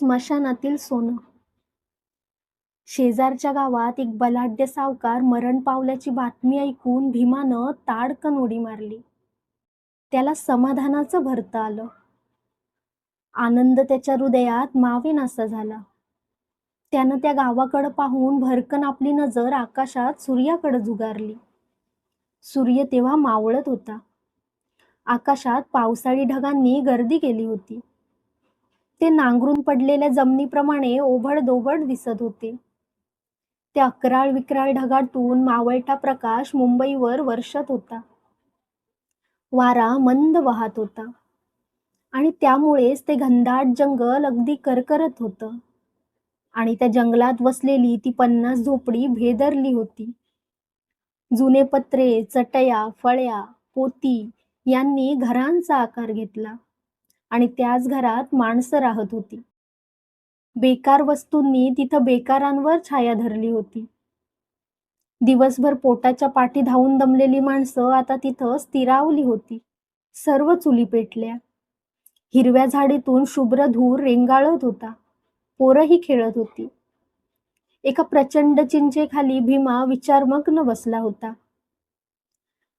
स्मशानातील सोनं. शेजारच्या गावात एक बलाढ्य सावकार मरण पावल्याची बातमी ऐकून भीमानं ताडकन उडी मारली. त्याला समाधानाचं भरत आलं. आनंद त्याच्या हृदयात मावेनासा झाला. त्यानं त्या गावाकडं पाहून भरकन आपली नजर आकाशात सूर्याकडे झुगारली. सूर्य तेव्हा मावळत होता. आकाशात पावसाळी ढगांनी गर्दी केली होती. ते नांगरून पडलेल्या जमिनीप्रमाणे ओभड दिसत होते. त्या अकराळ विक्राळ ढगातून मावळटा प्रकाश मुंबईवर वर्षत होता. वारा मंद वाहत होता. आणि त्यामुळेच ते घनदाट जंगल अगदी करकरत होतं. आणि त्या जंगलात वसलेली ती पन्नास झोपडी भेदरली होती. जुने पत्रे चटया फळ्या पोती यांनी घरांचा आकार घेतला. आणि त्याच घरात माणसं राहत होती. बेकार वस्तूंनी तिथं बेकारांवर छाया धरली होती. दिवसभर पोटाच्या पाठी धावून दमलेली माणसं आता तिथं स्थिरावली होती. सर्व चुली पेटल्या. हिरव्या झाडीतून शुभ्र धूर रेंगाळत होता. पोरही खेळत होती. एका प्रचंड चिंचेखाली भीमा विचारमग्न बसला होता.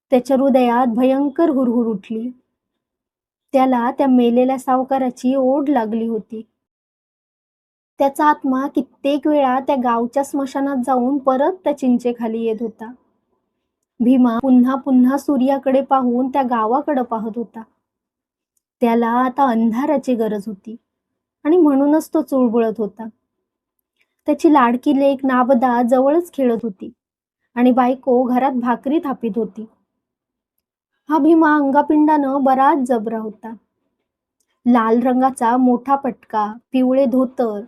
त्याच्या हृदयात भयंकर हुरहुर उठली. त्याला त्या मेलेल्या सावकाराची ओढ लागली होती. त्याचा आत्मा कित्येक वेळा त्या गावच्या स्मशानात जाऊन परत त्या चिंचेखाली येत होता. भीमा पुन्हा पुन्हा सूर्याकडे पाहून त्या गावाकडे पाहत होता. त्याला आता अंधाराची गरज होती आणि म्हणूनच तो चुळबुळत होता. त्याची लाडकी लेक नाबदा जवळच खेळत होती आणि बायको घरात भाकरी थापीत होती. हा भीमा अंगापिंडानं बराच जबरा होता. लाल रंगाचा मोठा पटका पिवळे धोतर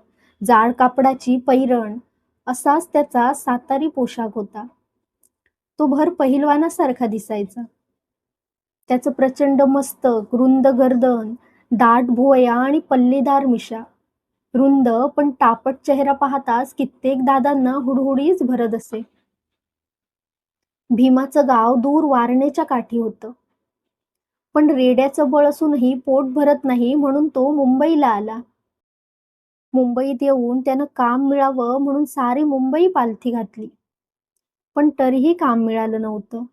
जाड कापडाची पैरण असाच त्याचा सातारी पोशाख होता. तो भर पहिलवानासारखा दिसायचा. त्याचं प्रचंड मस्तक रुंद गर्दन दाट भुवया आणि पल्लेदार मिशा. रुंद पण तापट चेहरा पाहताच कित्येक दादांना हुडहुडीच भरत असे. भीमाचं गाव दूर वारणेच्या काठी होतं. पण रेड्याचं बळ असूनही पोट भरत नाही म्हणून तो मुंबईला आला. मुंबईत येऊन त्यानं काम मिळावं म्हणून सारी मुंबई पालथी घातली. पण तरीही काम मिळालं नव्हतं.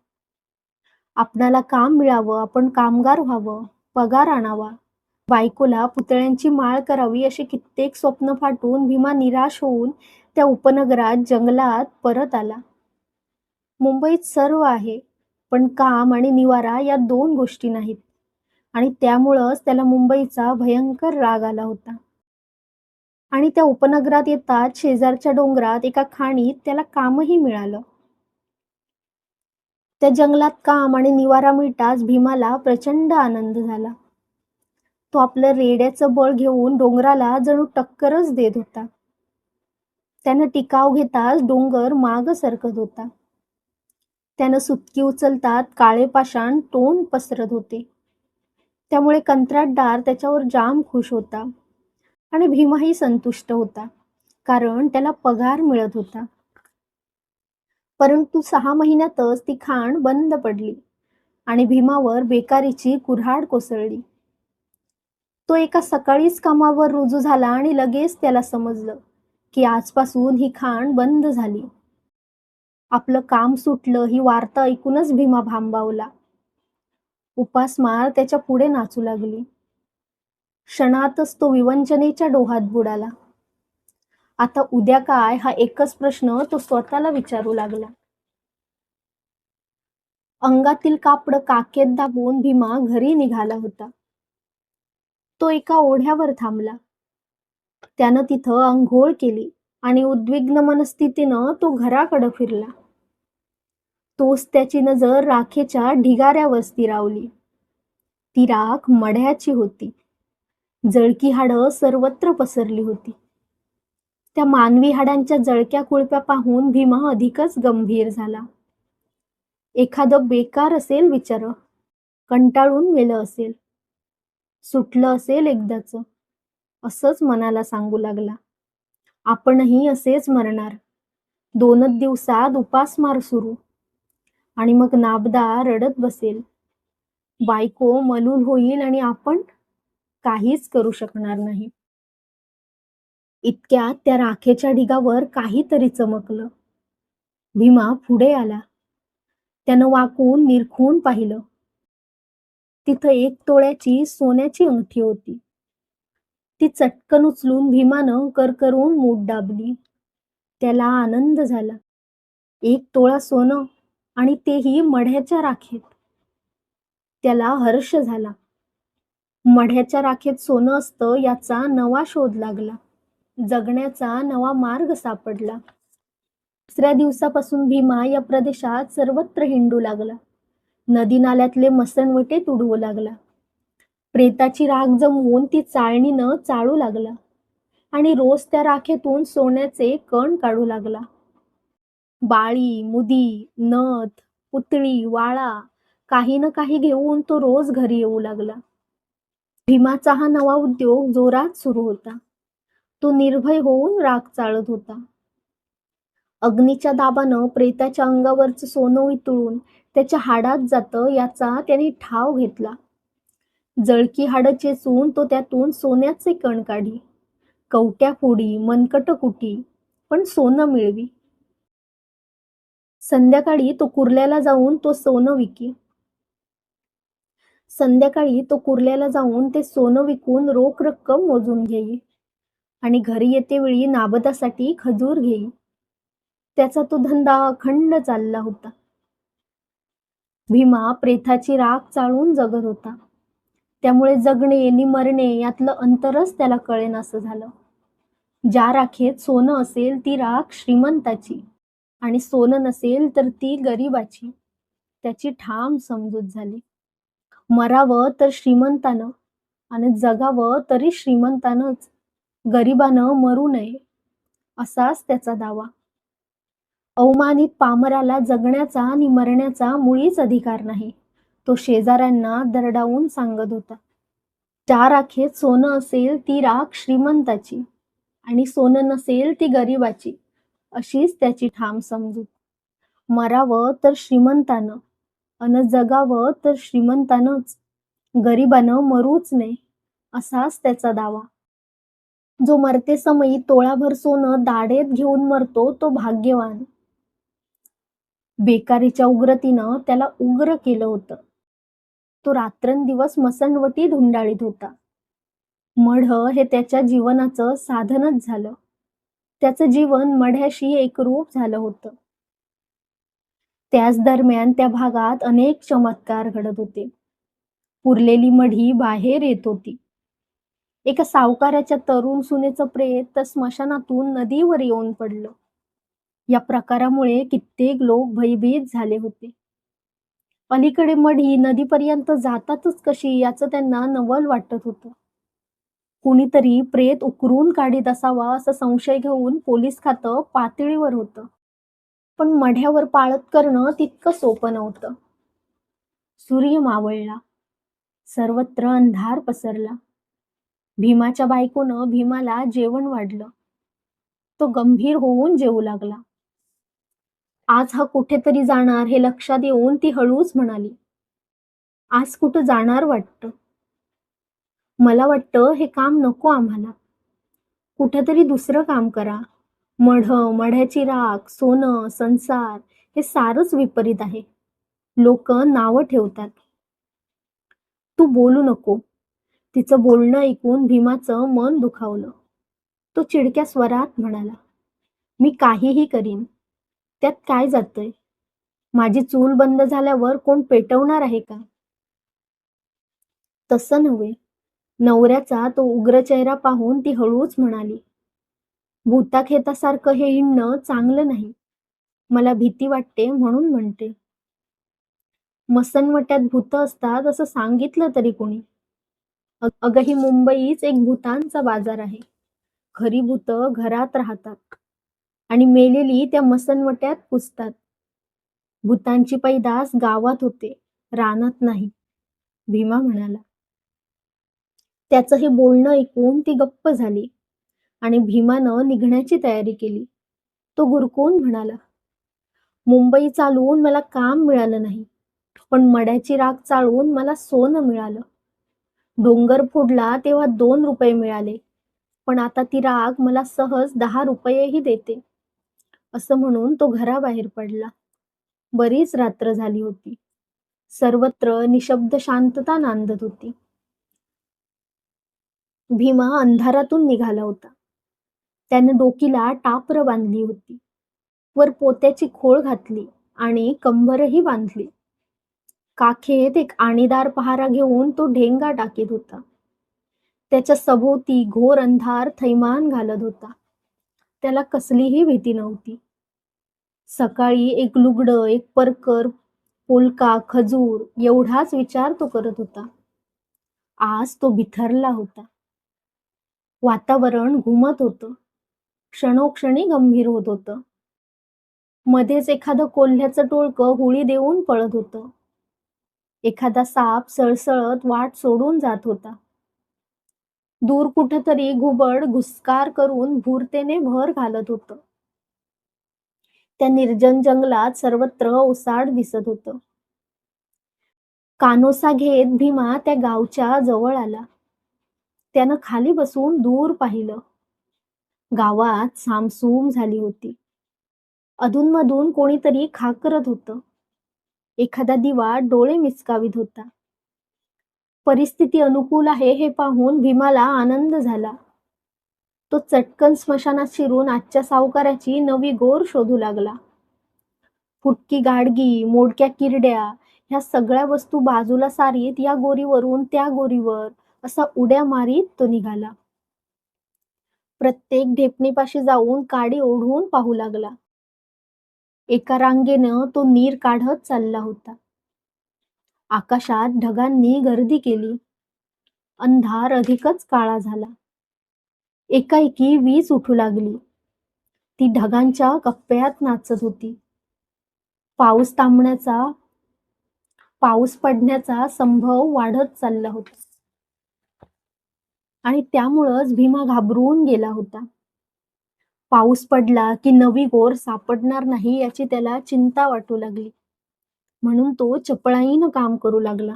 आपणाला काम मिळावं आपण कामगार व्हावं पगार आणावा बायकोला पुतळ्यांची माळ करावी अशी कित्येक स्वप्न फाटून भीमा निराश होऊन त्या उपनगरात जंगलात परत आला. मुंबईत सर्व आहे पण काम आणि निवारा या दोन गोष्टी नाहीत. आणि त्यामुळंच त्याला मुंबईचा भयंकर राग आला होता. आणि त्या उपनगरात येतात शेजारच्या डोंगरात एका खाणीत त्याला कामही मिळालं. त्या जंगलात काम आणि निवारा मिळताच भीमाला प्रचंड आनंद झाला. तो आपलं रेड्याचं बळ घेऊन डोंगराला जणू टक्करच देत होता. त्यानं टिकाव घेताच डोंगर माग सरकत होता. त्यानं सुतकी उचलतात काळे पाषाण तोंड पसरत होते. त्यामुळे कंत्राटदार त्याच्यावर जाम खुश होता आणि भीमाही संतुष्ट होता कारण त्याला पगार मिळत होता. परंतु सहा महिन्यातच ती खाण बंद पडली आणि भीमावर बेकारीची कुऱ्हाड कोसळली. तो एका सकाळीच कामावर रुजू झाला आणि लगेच त्याला समजलं की आजपासून ही खाण बंद झाली. आपलं काम सुटलं ही वार्ता ऐकूनच भीमा भांबावला. उपासमार त्याच्या पुढे नाचू लागली. क्षणातच तो विवंचनेच्या डोहात बुडाला. आता उद्या काय हा एकच प्रश्न तो स्वतःला विचारू लागला. अंगातील कापड काकेत दाबून भीमा घरी निघाला होता. तो एका ओढ्यावर थांबला. त्यानं तिथं अंघोळ केली आणि उद्विग्न मनस्थितीनं तो घराकडं फिरला. तोच त्याची नजर राखेच्या ढिगाऱ्यावर स्थिरावली ती राख मढ्याची होती. जळकी हाडं सर्वत्र पसरली होती. त्या मानवी हाडांच्या जळक्या कुळप्या पाहून भीमा अधिकच गंभीर झाला. एखादं बेकार असेल विचार कंटाळून मेलं असेल. सुटलं असेल एकदाच. असंच मनाला सांगू लागला. आपणही असेच मरणार. दोनच दिवसात उपासमार सुरू. आणि मग नाबदा रडत बसेल. बायको मलूल होईल आणि आपण काहीच करू शकणार नाही. इतक्यात त्या राखेच्या ढिगावर काहीतरी चमकलं. भीमा पुढे आला. त्यानं वाकून निरखून पाहिलं. तिथं एक तोळ्याची सोन्याची अंगठी होती. ती चटकन उचलून भीमानं करकरून मूठ दाबली. त्याला आनंद झाला. एक तोळा सोनं आणि तेही मढ्याच्या राखेत. त्याला हर्ष झाला. मढ्याच्या राखेत सोनं असतं याचा नवा शोध लागला. जगण्याचा नवा मार्ग सापडला. दुसऱ्या दिवसापासून भीमा या प्रदेशात सर्वत्र हिंडू लागला. नदी नाल्यातले मसणवटे तुडवू लागला. प्रेताची राख जमवून ती चाळणीनं चाळू लागला. आणि रोज त्या राखेतून सोन्याचे कण काढू लागला. बाळी मुदी नथ पुतळी वाळा काही ना काही घेऊन तो रोज घरी येऊ लागला. भीमाचा हा नवा उद्योग जोरात सुरू होता. तो निर्भय होऊन राग चाळत होता. अग्नीच्या दाबानं प्रेताच्या अंगावरचं सोनं वितळून त्याच्या हाडात जातं याचा त्याने ठाव घेतला. जळकी हाडं चेचून तो त्यातून सोन्याचे कण काढी. कवट्या फोडी मनकट कुटी पण सोनं मिळवी. संध्याकाळी तो कुर्ल्याला जाऊन तो सोनं विकी. संध्याकाळी तो कुर्ल्याला जाऊन ते सोनं विकून रोख रक्कम मोजून घेई आणि घरी येते वेळी नाबदासाठी खजूर घेई. त्याचा तो धंदा अखंड चालला होता. भीमा प्रेथाची राख चाळून जगत होता. त्यामुळे जगणे नि मरणे यातलं अंतरच त्याला कळेन असं झालं. ज्या राखेत सोनं असेल ती राख श्रीमंताची. आणि सोनं नसेल तर ती गरिबाची. त्याची ठाम समजूत झाली. मरावं तर श्रीमंतानं आणि जगावं तरी श्रीमंतानंच. गरिबानं मरू नये असाच त्याचा दावा. अवमानित पामराला जगण्याचा आणि मरण्याचा मुळीच अधिकार नाही. तो शेजाऱ्यांना दरडावून सांगत होता. ज्या राखेत सोनं असेल ती राख श्रीमंताची आणि सोनं नसेल ती गरिबाची. अशीच त्याची ठाम समजूत. मरावं तर श्रीमंतानं अन जगावं तर श्रीमंतानंच. गरिबानं मरूच नये असाच त्याचा दावा. जो मरते समयी तोळाभर सोनं दाढेत घेऊन मरतो तो भाग्यवान. बेकारीच्या उग्रतीनं त्याला उग्र केलं होतं. तो रात्रंदिवस मसणवटी धुंडाळीत होता. मढ हे त्याच्या जीवनाचं साधनच झालं. त्याचं जीवन मढ्याशी एकरूप झालं होतं. त्याच दरम्यान त्या भागात अनेक चमत्कार घडत होते. पुरलेली मढी बाहेर येत होती. एका सावकाराच्या तरुण सुनेचं प्रेत तर स्मशानातून नदीवर येऊन पडलं. या प्रकारामुळे कित्येक लोक भयभीत झाले होते. अलीकडे मढी नदीपर्यंत जातातच कशी याचं त्यांना नवल वाटत होतं. कुणीतरी प्रेत उकरून काढीत असावा असा संशय घेऊन पोलीस खातं पातळीवर होतं. पण मढ्यावर पाळत करणं तितकं सोपं नव्हतं. सूर्य मावळला. सर्वत्र अंधार पसरला. भीमाच्या बायकोनं भीमाला जेवण वाढलं. तो गंभीर होऊन जेवू लागला. आज हा कुठेतरी जाणार हे लक्षात येऊन ती हळूच म्हणाली. आज कुठं जाणार वाटतं? मला वाटतं हे काम नको आम्हाला. कुठेतरी दुसरं काम करा. मढ मढ्याची राख सोनं संसार हे सारच विपरीत आहे. लोक नावं ठेवतात. तू बोलू नको. तिचं बोलणं ऐकून भीमाचं मन दुखावलं. तो चिडक्या स्वरात म्हणाला मी काहीही करीन. त्यात काय जातंय? माझी चूल बंद झाल्यावर कोण पेटवणार आहे का? तसं नव्हे. नवऱ्याचा तो उग्र चेहरा पाहून ती हळूच म्हणाली भूताखेतासारखं हे हिंडणं चांगलं नाही. मला भीती वाटते म्हणून म्हणते. मसनवट्यात भूत असतात असं सांगितलं तरी कोणी? अगं ही मुंबईच एक भूतांचा बाजार आहे. खरी भूत घरात राहतात आणि मेलेली त्या मसनवट्यात पुजतात भूतांची पैदास गावात होते रानात नाही. भीमा म्हणाला. त्याचं हे बोलणं ऐकून ती गप्प झाली आणि भीमानं निघण्याची तयारी केली. तो गुरकून म्हणाला मुंबई चालवून मला काम मिळालं नाही पण मड्याची राग चाळून मला सोनं मिळालं. डोंगर फोडला तेव्हा दोन रुपये मिळाले पण आता ती राग मला सहज दहा रुपयेही देते. असं म्हणून तो घराबाहेर पडला. बरीच रात्र झाली होती. सर्वत्र निशब्द शांतता नांदत होती. भीमा अंधारातून निघाला होता. त्याने डोकीला टापर बांधली होती. वर पोत्याची खोळ घातली आणि कंबरही बांधली. काखेत एक आणीदार पहारा घेऊन तो ढेंगा टाकीत होता. त्याच्या सभोवती घोर अंधार थैमान घालत होता. त्याला कसलीही भीती नव्हती. सकाळी एक लुगडं एक परकर पोलका खजूर एवढाच विचार तो करत होता. आज तो बिथरला होता. वातावरण घुमत होतं. क्षणोक्षणी गंभीर होत होतं. मध्येच एखादं कोल्ह्याचं टोळकं हुळी देऊन पळत होतं. एखादा साप सळसळत वाट सोडून जात होता. दूर कुठेतरी घुबड घुसकार करून भूरतेने भर घालत होतं. त्या निर्जन जंगलात सर्वत्र ओसाड दिसत होतं. कानोसा घेत भीमा त्या गावच्या जवळ आला. त्यानं खाली बसून दूर पाहिलं. गावात सामसूम झाली होती. अधूनमधून कोणीतरी खाकरत होतं. एखादा दिवा डोळे मिचकावीत होता. परिस्थिती अनुकूल आहे हे पाहून भीमाला आनंद झाला. तो चटकन स्मशानात शिरून आजच्या सावकाराची नवी गोर शोधू लागला. फुटकी गाडगी मोडक्या किरड्या ह्या सगळ्या वस्तू बाजूला सारीत या गोरीवरून त्या गोरीवर असा उड्या मारीत तो निघाला. प्रत्येक ढेपणीपाशी जाऊन काडी ओढून पाहू लागला. एका रांगेनं तो नीर काढत चालला होता. आकाशात ढगांनी गर्दी केली. अंधार अधिकच काळा झाला. एकाएकी वीज उठू लागली. ती ढगांच्या कप्प्यात नाचत होती. पाऊस थांबण्याचा पाऊस पडण्याचा संभव वाढत चालला होता. आणि त्यामुळंच भीमा घाबरून गेला होता. पाऊस पडला की नवी गोर सापडणार नाही याची त्याला चिंता वाटू लागली. म्हणून तो चपळाईनं काम करू लागला.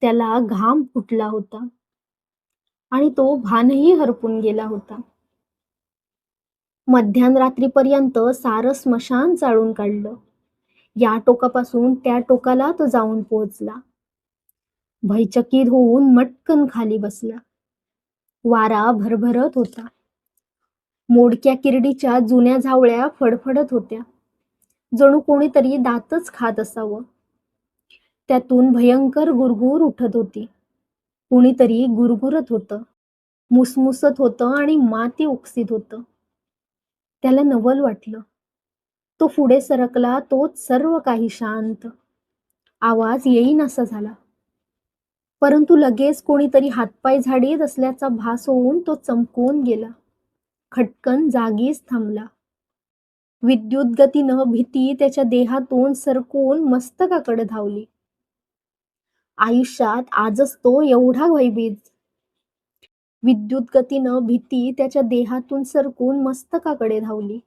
त्याला घाम फुटला होता. आणि तो भानही हरपून गेला होता. मध्यानरात्रीपर्यंत सारं स्मशान चाळून काढलं. या टोकापासून त्या टोकाला तो जाऊन पोहोचला. भयचकित होऊन मटकन खाली बसला. वारा भरभरत होता. मोडक्या किरडीच्या जुन्या झावळ्या फडफडत होत्या. जणू कोणीतरी दातच खात असावं. त्यातून भयंकर गुरगुर उठत होती. कुणीतरी गुरगुरत होतं. मुसमुसत होतं आणि माती उकसीत होतं. त्याला नवल वाटलं. तो पुढे सरकला तोच सर्व काही शांत. आवाज येईन असा झाला. परंतु लगेच कोणीतरी हातपाय झाडीत असल्याचा भास होऊन तो चमकून गेला. खटकन जागीच थांबला. विद्युत गतीनं भीती त्याच्या देहातून सरकून मस्तकाकडे धावली. आयुष्यात आजच तो एवढा भयभीत. विद्युत गतीनं भीती त्याच्या देहातून सरकून मस्तकाकडे धावली.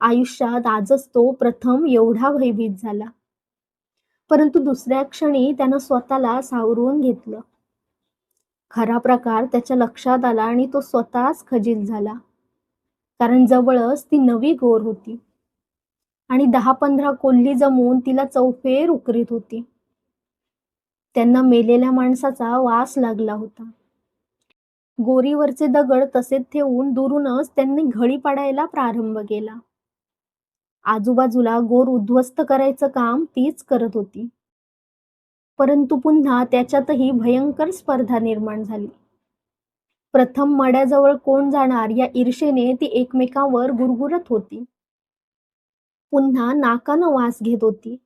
आयुष्यात आजच तो प्रथम एवढा भयभीत झाला. परंतु दुसऱ्या क्षणी त्यानं स्वतःला सावरून घेतलं. खरा प्रकार त्याच्या लक्षात आला आणि तो स्वतःच खजील झाला. कारण जवळच ती नवी गोर होती. आणि दहा पंधरा कोल्ली जमून तिला चौफेर उकरीत होती. त्यांना मेलेल्या माणसाचा वास लागला होता. गोरीवरचे दगड तसेच ठेवून दुरूनच त्यांनी घळी पाडायला प्रारंभ केला. आजूबाजूला गोर उद्ध्वस्त करायचं काम तीच करत होती. परंतु पुन्हा त्याच्यातही भयंकर स्पर्धा निर्माण झाली. प्रथम मड्याजवळ कोण जाणार या ईर्षेने ती एकमेकांवर गुरगुरत होती. पुन्हा नाकानं वास घेत होती.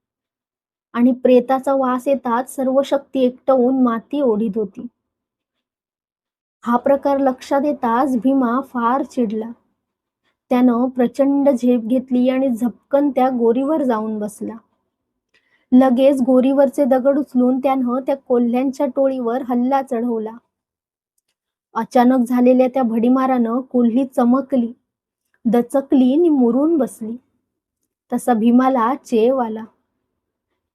आणि प्रेताचा वास येताच सर्व शक्ती एकटवून माती ओढीत होती. हा प्रकार लक्षात येताच भीमा फार चिडला. त्यानं प्रचंड झेप घेतली आणि झपकन त्या गोरीवर जाऊन बसला. लगेच गोरीवरचे दगड उचलून त्यानं त्या कोल्ह्यांच्या टोळीवर हल्ला चढवला. अचानक झालेल्या त्या भडीमारानं कोल्ही चमकली दचकली आणि मुरून बसली. तसा भीमाला चेव आला.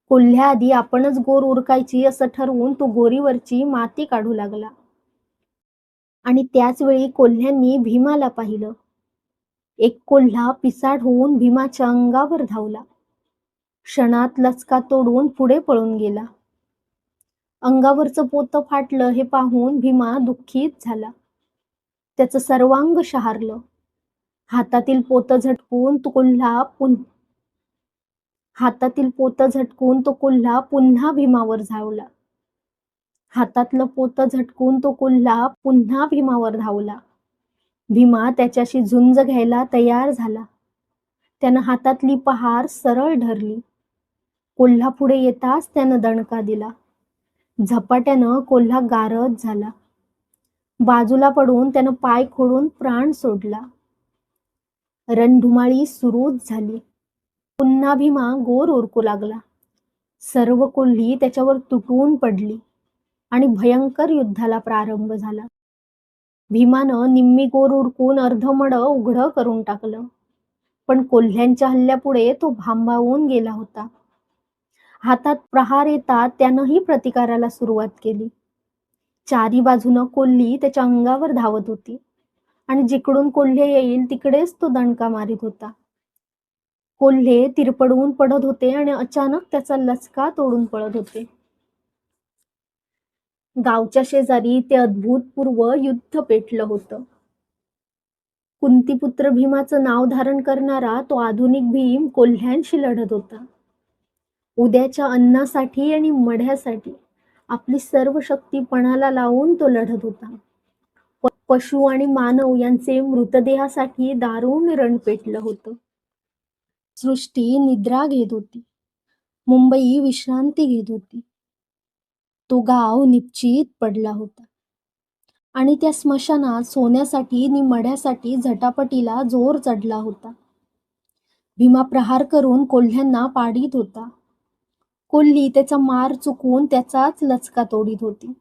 कोल्ह्याआधी आपणच गोर उरकायची असं ठरवून तो गोरीवरची माती काढू लागला. आणि त्याच वेळी कोल्ह्यांनी भीमाला पाहिलं. एक कोल्हा पिसाड होऊन भीमाच्या अंगावर धावला. क्षणात लचका तोडून पुढे पळून गेला. अंगावरचं पोतं फाटलं हे पाहून भीमा दुःखीत झाला. त्याचं सर्वांग शहारलं. हातातील पोतं झटकून तो कोल्हा पुन हातातील पोतं झटकून तो कोल्हा पुन्हा भीमावर धावला. हातातलं पोतं झटकून तो कोल्हा पुन्हा भीमावर धावला. भीमा त्याच्याशी झुंज घ्यायला तयार झाला. त्यानं हातातली पहार सरळ धरली. कोल्हा पुढे येताच त्यानं दणका दिला. झपाट्यानं कोल्हा गारद झाला. बाजूला पडून त्यानं पाय खोडून प्राण सोडला. रणधुमाळी सुरूच झाली. पुन्हा भीमा गोर ओरकू लागला. सर्व कोल्ही त्याच्यावर तुटून पडली आणि भयंकर युद्धाला प्रारंभ झाला. भीमानं निम्मी गोर उडकून अर्धमड उघडं करून टाकलं. पण कोल्ह्यांच्या हल्ल्यापुढे तो भांबावून गेला होता. हातात प्रहार येतात त्यानंही प्रतिकाराला सुरुवात केली. चारी बाजूनं कोल्ही त्याच्या अंगावर धावत होती. आणि जिकडून कोल्हे येईल तिकडेच तो दणका मारित होता. कोल्हे तिरपडवून पडत होते आणि अचानक त्याचा लचका तोडून पडत होते. गावच्या शेजारी ते अद्भुतपूर्व युद्ध पेटलं होतं. कुंतीपुत्र भीमाचं नाव धारण करणारा तो आधुनिक भीम कोल्ह्यांशी लढत होता. उद्याच्या अन्नासाठी आणि मढ्यासाठी आपली सर्व शक्ती पणाला लावून तो लढत होता. पशु आणि मानव यांचे मृतदेहासाठी दारुण रण पेटलं होतं. सृष्टी निद्रा घेत होती. मुंबई विश्रांती घेत होती. तो गाव निश्चित पडला होता. आणि त्या स्मशानात सोन्यासाठी आणि मढ्यासाठी झटापटीला जोर चढला होता. भीमा प्रहार करून कोल्ह्यांना पाडीत होता. कोल्ही त्याचा मार चुकून त्याचाच लचका तोडीत होती.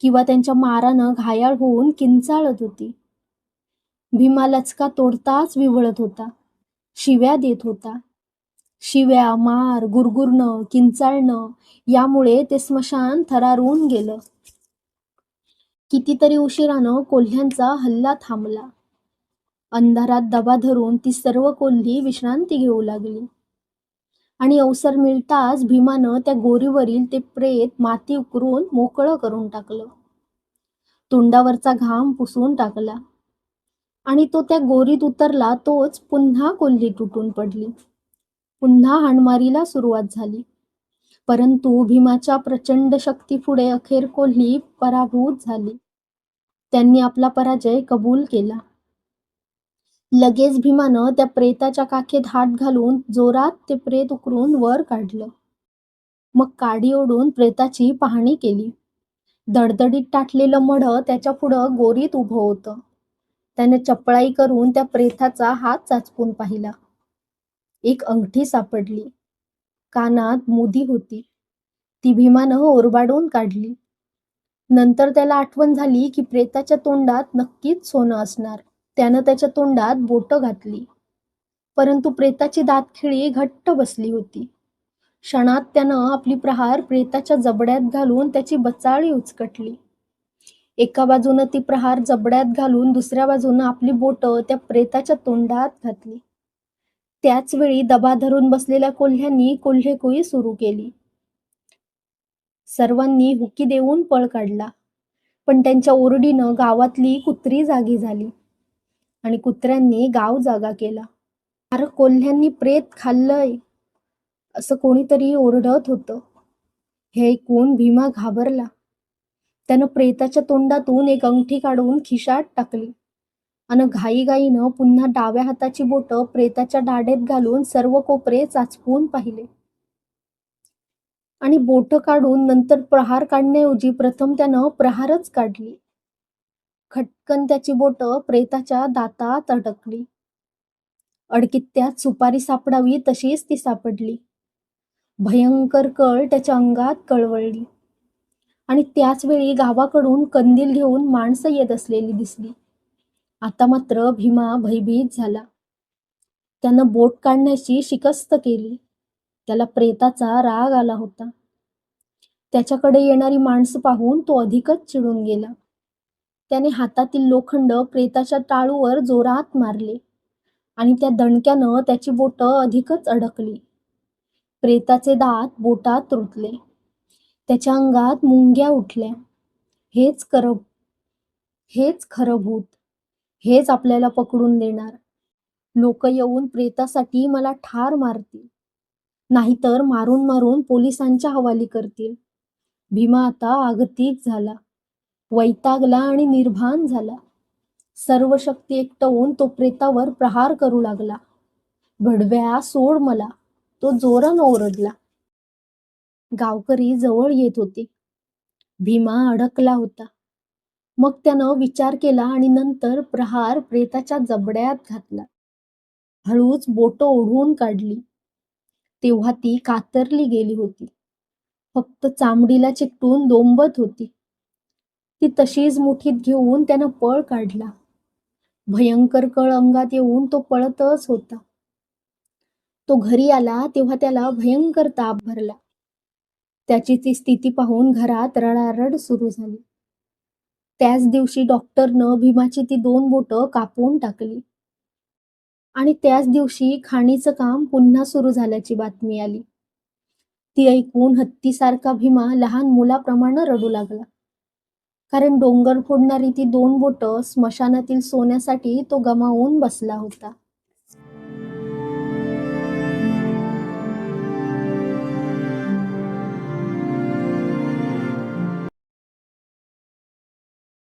किंवा त्यांच्या मारानं घायाळ होऊन किंचाळत होती. भीमा लचका तोडताच विवळत होता. शिव्या देत होता. शिव्या मार गुरगुरणं किंचाळणं यामुळे ते स्मशान थरारून गेलं. कितीतरी उशिरानं कोल्ह्यांचा हल्ला थांबला. अंधारात दबा धरून ती सर्व कोल्ही विश्रांती घेऊ लागली. आणि अवसर मिळताच भीमानं त्या गोरीवरील ते प्रेत माती उकरून मोकळं करून टाकलं. तोंडावरचा घाम पुसून टाकला. आणि तो त्या गोरीत उतरला तोच पुन्हा कोल्ही तुटून पडली. पुन्हा हाणमारीला सुरुवात झाली. परंतु भीमाच्या प्रचंड शक्तीपुढे अखेर कोल्ही पराभूत झाली. त्यांनी आपला पराजय कबूल केला. लगेच भीमानं त्या प्रेताच्या काखेत हात घालून जोरात ते प्रेत उकरून वर काढलं. मग काडी ओढून प्रेताची पाहणी केली. दडदडीत टाटलेलं मढ त्याच्या पुढं गोरीत उभं होतं. त्याने चपळाई करून त्या प्रेताचा हात चाचपून पाहिला. एक अंगठी सापडली. कानात मोदी होती. ती भीमानं ओरबाडून काढली. नंतर त्याला आठवण झाली की प्रेताच्या तोंडात नक्कीच सोनं असणार. त्यानं त्याच्या तोंडात बोटं घातली. परंतु प्रेताची दातखिळी घट्ट बसली होती. क्षणात त्यानं आपली प्रहार प्रेताच्या जबड्यात घालून त्याची बचाळी उचकटली. एका बाजूनं ती प्रहार जबड्यात घालून दुसऱ्या बाजूनं आपली बोटं त्या प्रेताच्या तोंडात घातली. त्याच वेळी दबा धरून बसलेल्या कोल्ह्यांनी कोल्हेकुई सुरू केली. सर्वांनी हुकी देऊन पळ काढला. पण त्यांच्या ओरडीनं गावातली कुत्री जागी झाली आणि कुत्र्यांनी गाव जागा केला. अरे कोल्ह्यांनी प्रेत खाल्लंय असं कोणीतरी ओरडत होतं. हे ऐकून भीमा घाबरला. त्यानं प्रेताच्या तोंडातून एक अंगठी काढून खिशात टाकली. आणि घाईघाईनं पुन्हा डाव्या हाताची बोटं प्रेताच्या डाडेत घालून सर्व कोपरे चाचपून पाहिले. आणि बोटं काढून नंतर प्रहार काढण्याऐवजी प्रथम त्यानं प्रहारच काढली. खटकन त्याची बोटं प्रेताच्या दातात अडकली. अडकित्यात सुपारी सापडावी तशीच ती सापडली. भयंकर कळ त्याच्या अंगात कळवळली. आणि त्याच वेळी गावाकडून कंदील घेऊन माणसं येत असलेली दिसली. आता मात्र भीमा भयभीत झाला. त्यानं बोट काढण्याची शिकस्त केली. त्याला प्रेताचा राग आला होता. त्याच्याकडे येणारी माणसं पाहून तो अधिकच चिडून गेला. त्याने हातातील लोखंड प्रेताच्या टाळूवर जोरात मारले आणि त्या दणक्यानं त्याची बोटं अधिकच अडकली. प्रेताचे दात बोटात रुतले. त्याच्या अंगात मुंग्या उठल्या. हेच करब हेच खरं भूत हेच आपल्याला पकडून देणार. लोक येऊन प्रेतासाठी मला ठार मारतील. नाहीतर मारून मारून पोलिसांच्या हवाली करतील. भीमा आता आगतिक झाला. वैतागला आणि निर्भान झाला. सर्व शक्ती एकटवून तो प्रेतावर प्रहार करू लागला. भडव्या सोड मला. तो जोरानं ओरडला. गावकरी जवळ येत होते. भीमा अडकला होता. मग त्यानं विचार केला आणि नंतर प्रहार प्रेताच्या जबड्यात घातला. हळूच बोटं ओढवून काढली. तेव्हा ती कातरली गेली होती. फक्त चामडीला चिकटून दोंबत होती. ती तशीच मुठीत घेऊन त्यानं पळ काढला. भयंकर कळ अंगात येऊन तो पळतच होता. तो घरी आला तेव्हा त्याला भयंकर ताप भरला. त्याची ती स्थिती पाहून घरात रडारड सुरू झाली. त्याच दिवशी डॉक्टरनं भीमाची ती दोन बोटं कापून टाकली. आणि त्याच दिवशी खाणीचं काम पुन्हा सुरू झाल्याची बातमी आली. ती ऐकून हत्तीसारखा भीमा लहान मुलाप्रमाणे रडू लागला. कारण डोंगर फोडणारी ती दोन बोटं स्मशानातील सोन्यासाठी तो गमावून बसला होता.